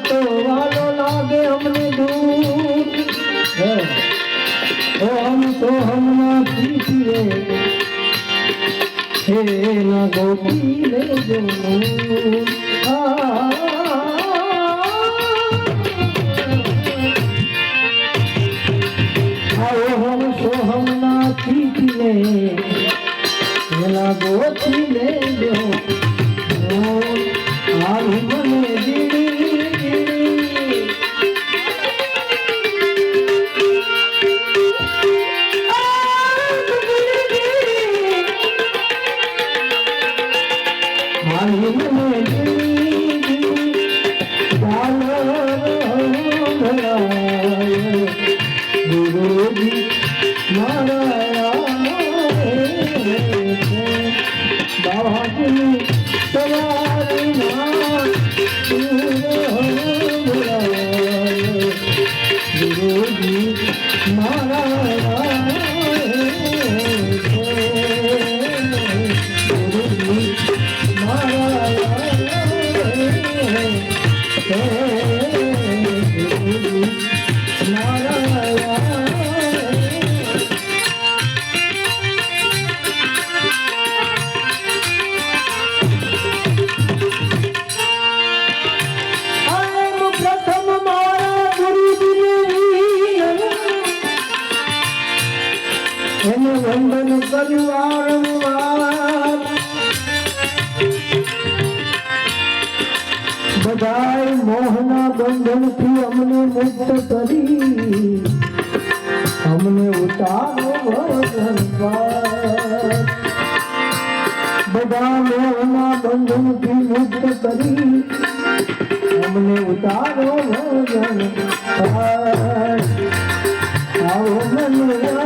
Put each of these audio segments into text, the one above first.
તો વાલો લાગે અમને દૂર હમ તો હમના પીતીએ હે ના ગોપી રે જમુ આ ગોતી લેજો મને એને વંદન કર્યું વારંવાર બધાય મોહના બંધનથી અમને મુક્ત કરી. અમને ઉતારો બધા મોહના બંધનથી મુક્ત કરી. અમને ઉતારો ભગવાન આવો મને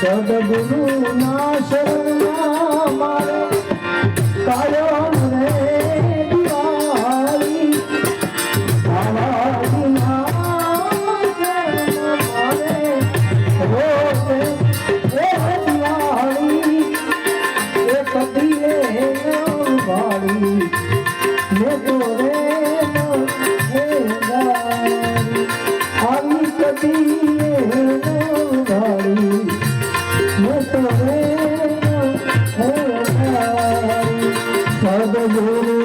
સદગુરુ ના શરણ Hallelujah.